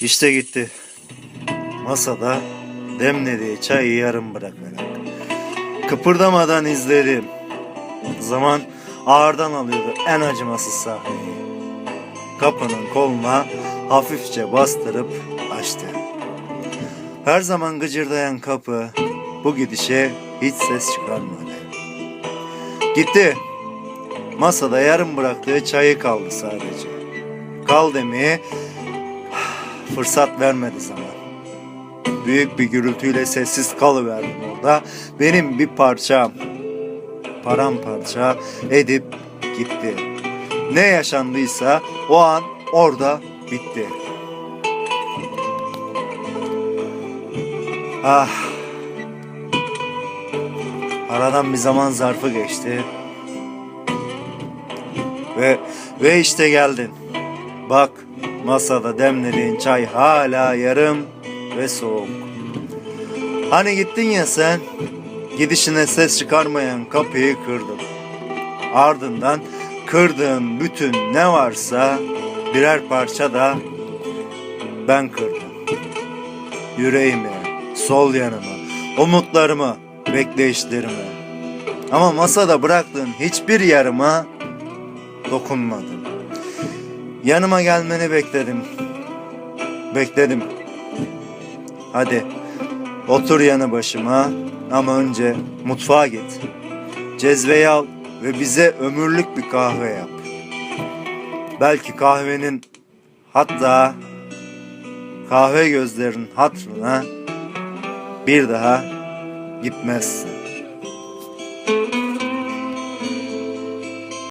İşte gitti. Masada demlediği çayı yarım bırakarak. Kıpırdamadan izledim. Zaman ağırdan alıyordu en acımasız sahneyi. Kapının koluna hafifçe bastırıp açtı. Her zaman gıcırdayan kapı bu gidişe hiç ses çıkarmadı. Gitti. Masada yarım bıraktığı çayı kaldı sadece. Kal demeye fırsat vermedi zaman. Büyük bir gürültüyle sessiz kalıverdim orada. Benim bir parçam paramparça edip gitti. Ne yaşandıysa o an orada bitti. Ah. Aradan bir zaman zarfı geçti. Ve ve işte geldin. Bak masada demlediğin çay hala yarım ve soğuk. Hani gittin ya sen, gidişine ses çıkarmayan kapıyı kırdım. Ardından kırdığın bütün ne varsa birer parça da ben kırdım. Yüreğimi, sol yanımı, umutlarımı, bekleyişlerimi. Ama masada bıraktığın hiçbir yarıma dokunmadım. Yanıma gelmeni bekledim. Bekledim. Hadi otur yanı başıma ama önce mutfağa git. Cezveyi al ve bize ömürlük bir kahve yap. Belki kahvenin hatta kahve gözlerin hatırına bir daha gitmezsin.